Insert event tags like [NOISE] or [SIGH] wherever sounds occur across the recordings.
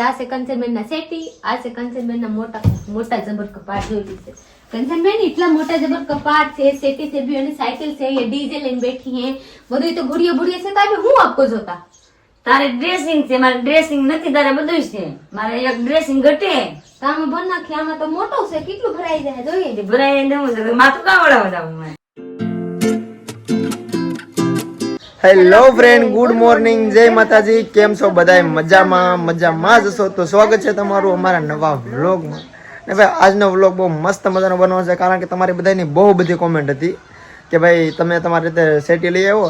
આ છે કંચનબેન ના સેટી આ છે કંચનબેન ના મોટા મોટા જબર કપાટ જોઈ છે. કંચનબેન એટલા મોટા જબર કપાટ છે સેટી છે બી અને સાયકલ છે એ ડીજે લઈને બેઠી હે. બધું તો ગુડિયા બુડિયા છે તારે હું આપકો જોતા? તારે ડ્રેસિંગ છે મારે ડ્રેસિંગ નથી તારે બધું છે. મારે એક ડ્રેસિંગ ઘટે. તો આમાં ભર નાખી આમાં તો મોટો છે કેટલું ભરાઈ જાય જોઈએ. ભરાઈ જાય તો માથું કાવડાવ જાવું હેલો ફ્રેન્ડ ગુડ મોર્નિંગ જય માતાજી કેમ છો બધાય? મજામાં? મજામાં જ છો? તો સ્વાગત છે તમારું અમારા નવા વ્લોગમાં. ને ભાઈ આજનો વ્લોગ બહુ મસ્ત મજાનો બનવાનો છે કારણ કે તમારી બધાની બહુ બધી કોમેન્ટ હતી કે ભાઈ તમે તમારી રીતે સેટી લઈ આવો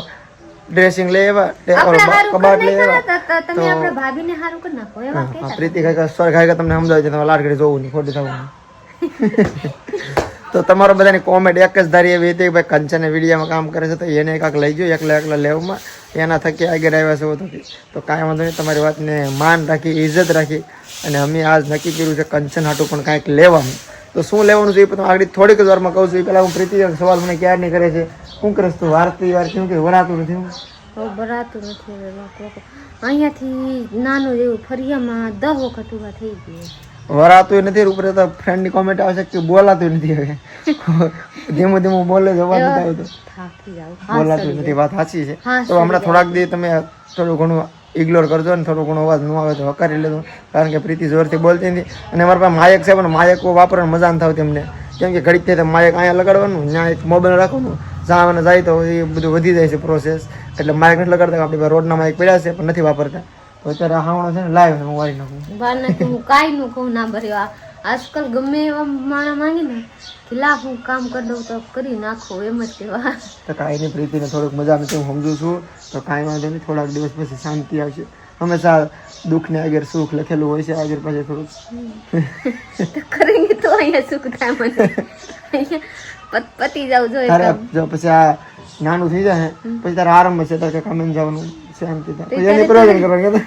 ડ્રેસિંગ લઈ આવ્યા કબાટ લઈ આવ્યા. પ્રીતિ ખાઈ સોરી ખાઈ તમને સમજાવી છે તમે લાડ કરી જોવું નહીં ખોટી થવું [LAUGHS] તો તમારો બધાની કોમેન્ટ એક જ ધારી એવી હતી કે ભાઈ કંચન વિડીયામાં કામ કરે છે તો એને કાંક લઈ ગયો, એકલા એકલા લેવામાં. એના થકી આગળ આવ્યા છે થકી તો કાંઈ વાંધો નહીં, તમારી વાતને માન રાખી ઇજ્જત રાખી અને અમે આજ નક્કી કર્યું છે કંચન હાટું પણ કાંઈક લેવાનું. તો શું લેવાનું છે એ પણ આગળ થોડીક જ વારમાં કહું છું. એ પહેલાં હું પ્રીતિ સવાલ મને ક્યારે નહીં કરે છે? શું કરે તું વારતી વાર શું કે વરાતું નથી હું. ભરાતું નથી. અહીંયાથી નાનું એવું ફરિયામાં દસ વખત ઊભા થઈ ગયું. વરાતું નથી ઉપર તો ફ્રેન્ડની કોમેન્ટ આવશે કે બોલાતું નથી હવે. ધીમું ધીમું બોલે છે અવાજ આવતો. બોલાતું નથી વાત સાચી છે. તો હમણાં થોડાક દી તમે થોડું ઘણું ઇગ્નોર કરજો ને થોડો ઘણો અવાજ ન આવે તો હકારી લેજો. કારણ કે પ્રીતિ જોરથી બોલતી નથી અને મારા પાસે માયક છે પણ માયકો વાપરવાની મજા ન થતી અમને. કેમ કે ઘડીક થાય માયક અહીંયા લગાડવાનું ત્યાં એક મોબાઈલ રાખવાનું. જવાનું જાય તો એ બધું વધી જાય છે પ્રોસેસ એટલે માયક નથી લગાડતા આપણી પાસે રોડના માયક પડ્યા છે પણ નથી વાપરતા. તો અત્યારે હાવણો છે ને લાઈવ હું વાળી નાખું. બાર નથી હું કાંઈ નું કહું ના ભર્યો. આ આજકાલ ગમે એવા માણસ માંગે ને કે લા હું કામ કરી દઉં તો કરી નાખો એમ જ કહેવા તો કાંઈ નહીં પ્રીતિને થોડુંક મજા નથી હું સમજુ છું. તો કાંઈ વાંધો નહીં થોડાક દિવસ પછી શાંતિ આવશે. હંમેશા દુઃખને આગળ સુખ લખેલું હોય છે આગળ પાછળ થોડુંક. તો કરીને તો અહીંયા સુખ થાય મને. પતી જાવ જોઈએ જો પછી આ નાનું થઈ જાય પછી તારે આરામ છે તારે કામે જવાનું. શાંતિ થાય. પછી એની પ્રયોજન કરવાનું? કે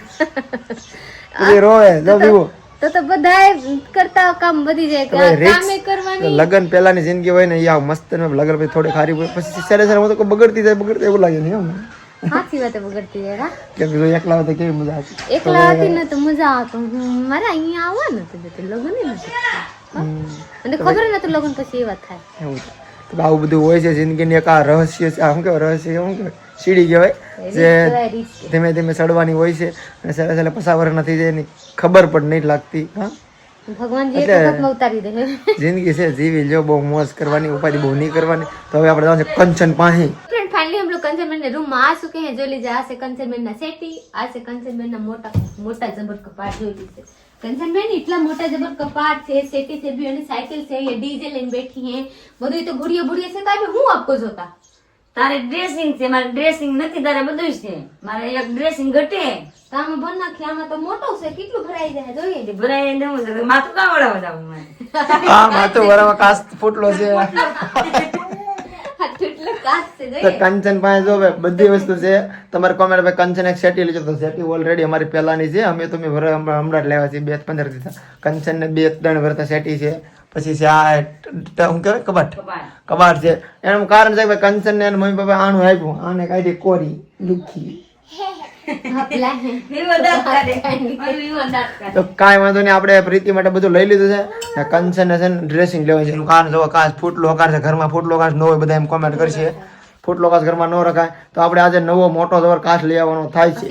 પછી રોવે જો બીવો તો તો બધાએ કરતા કામ વધી જાય કે કામે કરવાની. લગ્ન પહેલાની જિંદગી હોય ને મસ્ત ને લગ્ન પછી થોડી ખારી પછી સરે સરે તો બગડતી જાય બગડતી એવું લાગે નહીં સાચી વાત બગડતી જાય કે જો એકલા કેવી મજા આવતી? એકલા હતી ને તો મજા આવતો. મારે અહીંયા આવવા નથી દેતી લગ્ન હમ. અને ખબર લગ્ન પછી વાત થાય. એવું આવું બધું હોય છે જિંદગીની એક આ રહસ્ય છે. શું રહસ્ય શું કહેવાય? સીડી કહેવાય જે કહેવાય રીત. ધીમે ધીમે ચડવાની હોય છે અને સહેલા સહેલા પસાવર નથી જાય એની ખબર પણ નહીં લાગતી હા ભગવાનજી એક વખતમાં ઉતારી દે જિંદગી છે જીવી લો બહુ મોજ કરવાની ઉપાધિ બહુ નહીં કરવાની તો હવે આપણે જવાનું છે કંચન પાહી ફ્રેન્ડ ફાઇનલી हम लोग कंचनबेन ने रूम में आ चुके हैं जो लीजिए आ से कंचनबेन ना सेटी आ से कंचनबेन ना मोटा मोटा जबर कपाट जो लीजिए કંચનબેન એટલા મોટા જબર કપાટ છે સેટી છે બી અને સાયકલ છે એ ડીજે લઈને બેઠી હે બધું તો ગુડિયા બુડિયા છે તો આપણે હું આપકો જોતા તારે ડ્રેસિંગ છે મારે ડ્રેસિંગ નથી તારે બધું જ છે. મારે એક ડ્રેસિંગ ઘટે. તો આમાં ભર નાખી આમાં તો મોટો છે કેટલું ભરાઈ જાય જોઈએ. ભરાઈ જાય માથું કાવડાવો મારે. હા માથું વરામાં કાસ્ટ ફૂટલો છે. [LAUGHS] તો કંચન પાસે જો બધી વસ્તુ છે તમારે કોમેન્ટ ભાઈ કંચન એક સેટી લીધો તો સેટી ઓલરેડી અમારી પહેલાની છે. અમે તો હમણાં જ લેવા છીએ બે પંદર દીધા કંચન ને બે ત્રણ વર્ષ સેટી છે. પછી છે આ શું કહેવાય? કબાટ. કબાટ. છે. એનું કારણ છે કે કંચન ને મમ્મી પપ્પા આણું આપ્યું. આને કાઢી કોરી લુખી તો કાંઈ વાંધો નહીં આપણે પ્રીતિ માટે બધું લઈ લીધું છે. ને છે ને ડ્રેસિંગ લેવાય છે. કારણ જો કાચ ફૂટલો કાચ છે ઘરમાં ફૂટલો કાચ ન હોય બધા એમ કોમેન્ટ કરશે ફૂટલો કાચ ઘરમાં ન રખાય. તો આપણે આજે નવો મોટો જબર કાચ લઈ આવવાનો થાય છે.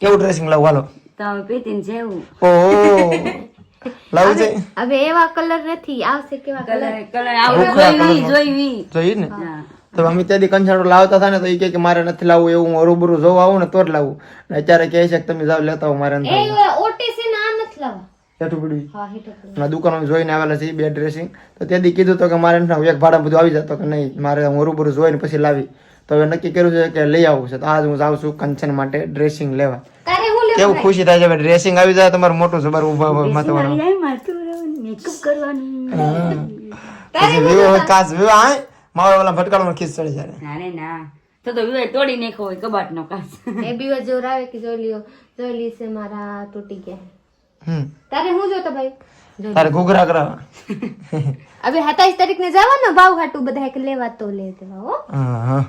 કેવું ડ્રેસિંગ લાવું? હાલો. તો પ્રીતિને જેવું. ઓહો. લાવું છે. હવે એવા કલર નથી. આવશે કેવા કલર કલર કલર આવું જોઈવી. જોઈ ને? હા. તો અમે ત્યાંથી કંચાડો લાવતા હતા ને તો એ કહે કે મારે નથી લાવવું એવું હું રૂબરૂ જોવા આવું ને તો જ લાવવું ને અત્યારે કહે છે કે તમે જાવ લેતા આવો મારે નથી હેઠું પડ્યું હા. અને દુકાનો જોઈને આવેલા છે બે ડ્રેસિંગ તો ત્યાંથી કીધું તો કે મારે નથી. એક ભાડા બધું આવી જતો કે નહીં મારે હું રૂબરૂ જોઈને પછી લાવી. તો હવે નક્કી કર્યું છે કે લઈ આવું છે. તો આજ હું જાઉં છું કંચન માટે ડ્રેસિંગ લેવા. તારે હું લેવું કેવું ખુશી થાય છે ડ્રેસિંગ આવી જાય તમારું મોટું જબર ઊભા ઊભા કાચ આય મારો ઓલા ભટકાળમાં ખીસ ચડી જાય ના. રે ના તો તો વિવે તોડી નાખ્યો હોય કબાટ નો કાચ. એ બીવા જોર આવે કે જોઈ લ્યો જોઈ લી છે મારા તૂટી ગયા. હમ. તારે હું જોતો ભાઈ? તારે ઘૂઘરા કરાવવા. હવે સત્તાવીસ તારીખ ને જવાનો ભાવ હાટું બધા એક લેવા તો લે દેવા હો. હા હા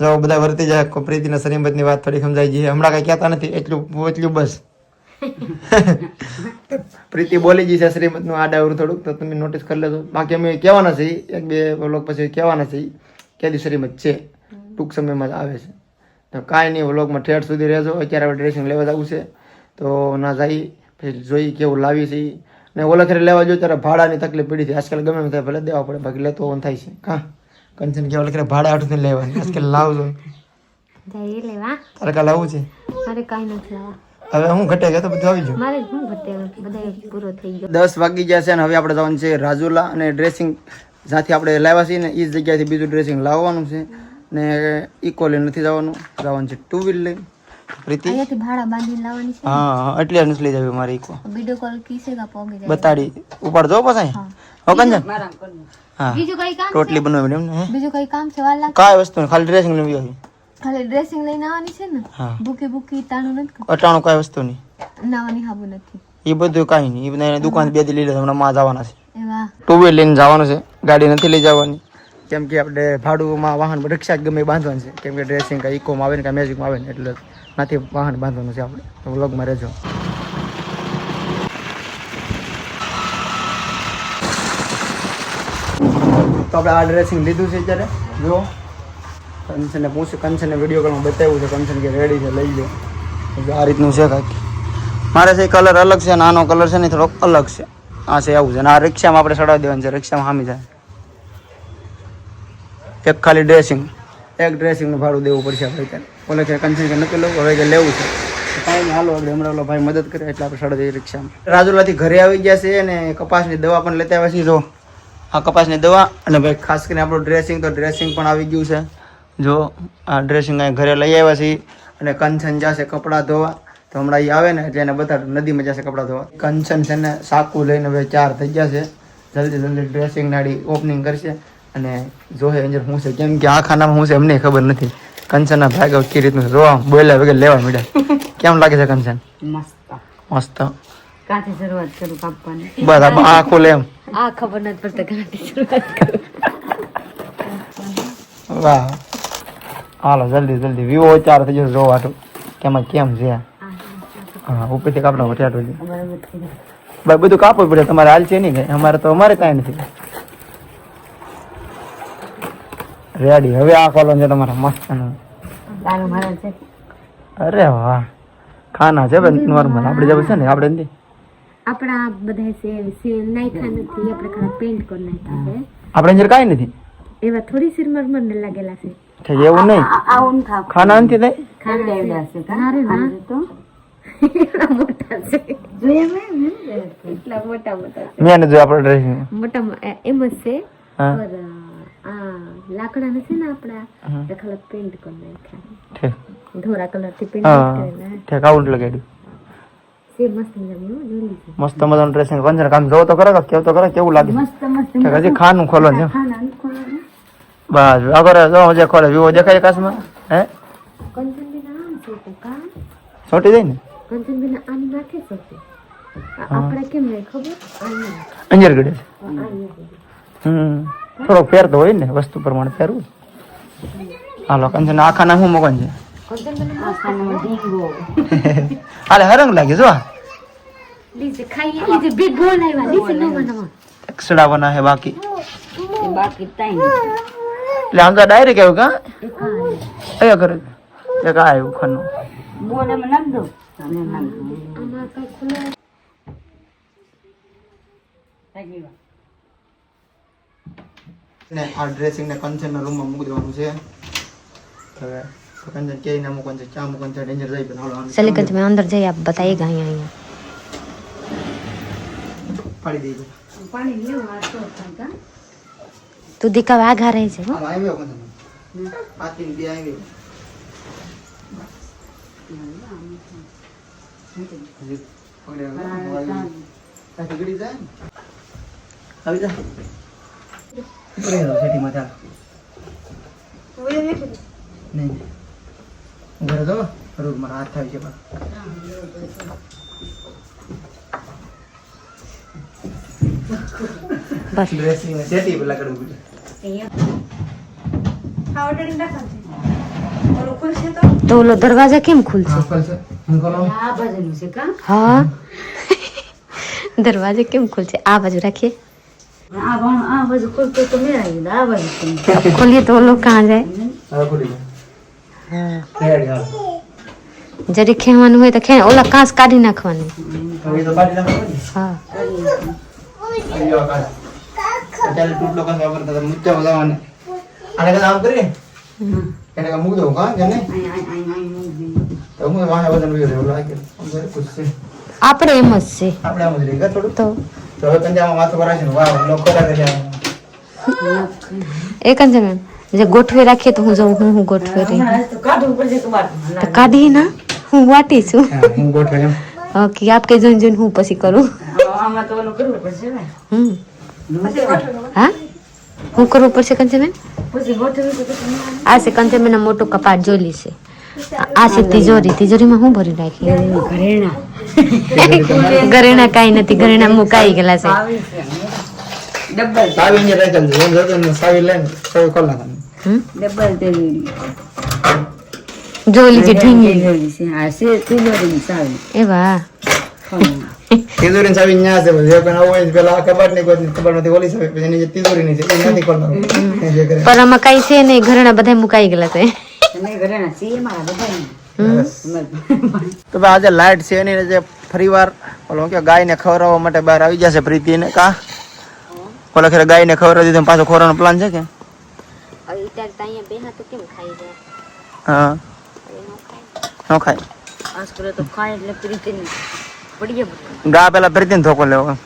જો બધા વર્તી જાય કો પ્રીતિના સરીમતની વાત થોડી સમજાઈ ગઈ હમણાં કઈ કહેતા નથી એટલું એટલું બસ. [LAUGHS] પ્રીતિ બોલી ગઈ છે શ્રીમદનું આડાવરું થોડુંક તો તમે નોટિસ કરી લેજો. બાકી અમે કહેવાના છે એક બે વ્લોગ પછી કહેવાના છે કે શ્રીમદ છે. ટૂંક સમયમાં જ આવે છે. તો કાંઈ નહીં વ્લોગમાં ઠેઠ સુધી રહેજો. અત્યારે આપણે ડ્રેસિંગ લેવા જવું છે. તો ના જઈ પછી જોઈ કેવું લાવી છે. ને ઓલા ખરે લેવા જોઈએ ત્યારે ભાડાની તકલીફ પડી છે. આજકાલ ગમે એમ થાય ભલે દેવા પડે બાકી લેતો ઓન થાય છે. હા કંચન કે ઓલા ખેરે ભાડા નથી લેવાની. આજકાલ લાવજો. તારે કાલ લાવવું છે? અરે કાંઈ નથી લાવવા. હવે હું ઘટે ગયા તો બધું આવી ગયું. મારે હું ઘટે? બધા પૂરો થઈ ગયો. દસ વાગી ગયા છે અને હવે આપણે જવાનું છે રાજુલા અને ડ્રેસિંગ જ્યાંથી આપણે લાવ્યા છીએ ને એ જ જગ્યાએથી બીજું ડ્રેસિંગ લાવવાનું છે. ને ઇકોલે નથી જવાનું. જવાનું છે ટુ વ્હીલ લઈને પ્રીતિ? અહીંયાથી ભાડા બાંધીને લાવવાની છે હા હા એટલે નથી લઈ જવી મારી ઇકો વિડિયો કોલ કીસે કા પોગી જાય. બતાડી. ઉપર જો પછી હો. કંજન? હા. બીજું કઈ કામ રોટલી બનાવી એમ ને બીજું કઈ કામ છે વાલા? કાય વસ્તુ ખાલી ડ્રેસિંગ લેવી આવી ખાલી ડ્રેસિંગ લઈને આવવાની છે ને હા. બુકી બુકી તાણું નથી અટાણું કાંઈ વસ્તુ નહીં. નાવાની હાબુ નથી. એ બધું કાંઈ નહીં. એ દુકાન બે દી લીધા હમણાં માં જવાના છે. ટુ વ્હીલ લઈને જવાનું છે ગાડી નથી લઈ જવાની. કેમ કે આપણે ભાડુંમાં વાહન રિક્ષા ગમે બાંધવાનું છે. કેમ કે ડ્રેસિંગ કાંઈ ઇકોમાં આવે ને કાંઈ મેજિકમાં આવે ને એટલે નથી વાહન બાંધવાનું છે આપણે. તો વ્લોગમાં રહેજો. તો આપણે આ ડ્રેસિંગ લીધું છે અત્યારે. જો કંચનને પૂછે કંચનને વીડિયો કોલમાં બતાવ્યું છે કંચન કે રેડી છે લઈ લો આ રીતનું છે કાંઈક. મારે છે કલર અલગ છે અને આનો કલર છે ને થોડોક અલગ છે. આ છે આવું છે. અને આ રિક્ષામાં આપણે ચડાવી દેવાનું છે રિક્ષામાં હામી જાય. એક ખાલી ડ્રેસિંગ એક ડ્રેસિંગનું ભાડું દેવું પડશે આપણે ત્યાં ઓલે કે કન્સન કે નક્કી લેવું? હવે કે લેવું છે. કાંઈ નહીં હાલો આપણે હમણાં ઓલો ભાઈ મદદ કરે એટલે આપણે ચડાવી દઈએ રિક્ષામાં. રાજુલાથી ઘરે આવી ગયા છે અને કપાસની દવા પણ લેતા આવ્યા છીએ જો આ કપાસની દવા અને ભાઈ ખાસ કરીને આપણું ડ્રેસિંગ તો ડ્રેસિંગ પણ આવી ગયું છે. જો આ ડ્રેસિંગ અહીં ઘરે લઈ આવ્યા છીએ અને કંચન જશે કપડાં ધોવા. તો હમણાં એ આવે ને એટલે એને બધા નદીમાં જશે કપડાં ધોવા. કંચન છે ને સાકું લઈને હવે ચાર થઈ છે. જલ્દી જલ્દી ડ્રેસિંગ નાડી ઓપનિંગ કરશે અને જોહે અંજર શું છે? કેમ કે આ ખાનામાં શું છે એમને ખબર નથી. કંચનના ભાગ કઈ રીતનું. જોવા બોલ્યા વગર લેવા મળ્યા કેમ લાગે છે કંચન? મસ્ત. મસ્ત. કાંથી શરૂઆત કરું કાપવાની? બસ આ આખું લે એમ. આ ખબર નથી પડતા ઘણાથી શરૂઆત કરું. વાહ. હાલો જલ્દી જલ્દી. વિવો ચાર થઈ જશે જોવા તો. કેમાં કેમ છે? હા ઉપરથી કાપડા વઠ્યાટો છે. બધું કાપવું પડે. તમારે હાલ છે નહીં અમારે તો અમારે કાંઈ નથી. રેડી. હવે આ કોલમ છે તમારા મસ્ત અરે વાહ. ખાના છે ભાઈ નોર્મલ આપણે જે છે ને આપણે નથી આપણા બધા છે નાખ્યા નથી. આપણે પેન્ટ કરી નાખ્યા છે. આપણે અંદર કાંઈ નથી. એવા થોડી સિરમરમર લાગેલા છે. છે એવું નહીં આવું ખાવ ખાના નથી થાય ખાંડ એવડા છે કા? ના તો એટલા મોટા છે જોયા મેં? એટલા મોટા મોટા છે મેં નથી આપણે ડ્રેસિંગ મોટા એમ જ છે પર આ લાકડા નથી ને આપણા. એ ખાલી કરી નાખ્યા ધોરા કલરથી લગાડ્યું મસ્ત મજાનું ડ્રેસિંગ કંચન કામ જોવો તો કેવું તો ખરા કેવું લાગે મસ્ત મસ્ત ઠીક, હજી ખાનું ખોલવાનું છે ખાના. બસ આગળ જો જે ખોલે વિવો દેખાય કાશમાં હે કંચનબેન આમ છે કા છોટી જાય ને કંચનબેન આની માથે છે આપણે કેમ નહીં ખબર અંજર ગડે હમ થોડોક ફેર તો હોય ને વસ્તુ પ્રમાણે ફેરવું હાલો કંચન આખા ના શું મગન છે. હાલે હરંગ લાગે જો આ. લીજે ખાઈએ લીજે બિગ બોલ આવ્યા લીજે નો બનાવો સડાવવાના હે બાકી બાકી તાઈ એટલે આમ તો ડાયરેક્ટ આવ્યું કા? અહીંયા કરે છે કા આવ્યું ખનું. બોલે મને નાખ દો. તમે નાખ દો. ને આ ડ્રેસિંગને કંચનના રૂમમાં મૂકી દેવાનું છે. હવે કંચન કે ના મૂકવાનું છે ક્યાં મૂકવાનું છે ડેન્જર જાય પણ હાલો ચલે કંચ મેં અંદર જઈ આપ બતાઈએગા અહીંયા અહીંયા. પાડી દીધું પાણી લેવું આ તો તું દીકા વાઘા રહે છે ઘરે તો રૂમ મારા હાથ થાય છે બસ. ડ્રેસિંગ સેટી પેલા કરવું તો ઓલો દરવાજા કેમ ખુલશે? હા દરવાજા કેમ ખુલશે? આ બાજુ રાખીએ. ખોલીએ તો ઓલો કાં જાય? જરી ખેવાનું હોય તો ખે ઓલા કાંસ કાઢી નાખવાનું. હા. કાઢ. અત્યારે તૂટલો કાંસ વાપરતા હતા, મૂંચા બગાવવાને. આને કાંઈ આમ કરીએ? એને કાંઈ મૂક દઉં, કા કે દે. તો હું વાંહે વજન ઊભી રહ્યો, લાગે. આમ કરે, આપણે એમ જ છે આપણે એમ જ રહી ગયા થોડું? તો તો હવે કંજામાં માથું ભરાય છે ને, વાહ, લોકો ખોરાક છે આમ. એક જ મેમ જે ગોઠવી રાખીએ તો હું જઉં હું હું ગોઠવે રહી તો કાઢવું પડશે તમારે તો કાઢી ના હું વાટી છું હું ગોઠવે એમ. ઓકે આપ કે જોઈને જોઈને હું પછી કરું આમાં- આમાં તો ઓલું કરવું પડશે ને. હમ. હા? હું કરવું પડશે કંચે બેન. આ છે કંચનબેન મોટો કપાટ જોલી છે. આ છે તિજોરી. તિજોરીમાં હું ભરી નાખી? ઘરેણા. ઘરેણા કાંઈ નથી. ઘરેણા મુકાઈ ગયેલા છે. જોલી છે ઢીંગી. જોડી છે. તિજોરીની સાવી ન્યા છે. જે કોઈ નવું હોય ને પેલા આ કબાટની કોઈ કબાટમાંથી ઓલી ચાવી, પછી એની જે તિજોરીની છે, એ નથી ખોલવાનું. પણ આમાં કાંઈ છે નહીં ઘરેણા બધા મુકાઈ ગયેલા છે ઘરેણા છીએ મારા બધાને. તો ભાઈ આજે લાઈટ છે એની જે ફરીવાર ઓલો કે ગાયને ખવડાવવા માટે બહાર આવી જશે પ્રીતિને કા ઓલો ખેર ગાયને ખવડાવી દીધું પાછો ખોરાનો પ્લાન છે કે હા નો ખાય આજ કરે તો ખાય એટલે પ્રીતિને પડીએ બધું. ગા પેલા પ્રીતિને ધોકો લેવો.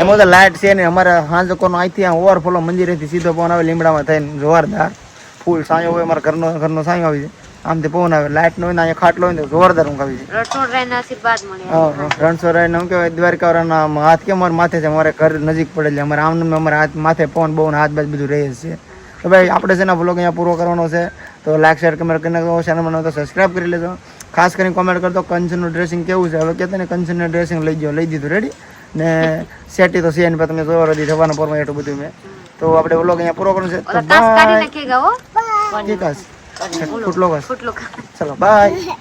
એમાં તો લાઈટ છે ને અમારે સાંજ કોનો અહીંથી ઓવરફ્લો મંદિરેથી સીધો પવન આવે લીમડામાં થઈને જોરદાર. ફૂલ સાંયો હોય અમારા ઘરનો ઘરનો સાંયો આવી જાય. આમથી પવન આવે. લાઈટ નો હોય ને અહીંયા ખાટલો હોય ને તો જોરદાર ઊંઘ આવી જાય. આશીર્વાદ મળે. હા, હા. રણછોડ રાયને શું કહેવાય દ્વારકાવાળાના આમ હાથ કેમ? અમારા માથે છે. અમારે ઘર નજીક પડે એટલે અમારે આમ ને અમારા હાથ માથે પવન બહુ હાથ બાજ બધું રહે છે. તો ભાઈ આપણે છે ને બ્લોગ અહીંયા પૂરો કરવાનો છે. તો લાઈક શેર કમેન્ટ કરી નાખો ચેનલ બનાવો તો સબસ્ક્રાઈબ કરી લેજો. ખાસ કરીને કોમેન્ટ કરતો કંચનનું ડ્રેસિંગ કેવું છે? હવે કહેતા ને કંચનું ડ્રેસિંગ લઈ ગયો લઈ દીધું રેડી ને સેટી તો છે એની પણ તમે જોવા રદી થવાના પરમાં એટલું બધું મેં. તો આપણે બ્લોગ અહીંયા પૂરો કરવાનો છે. તો બાય ચલો બાય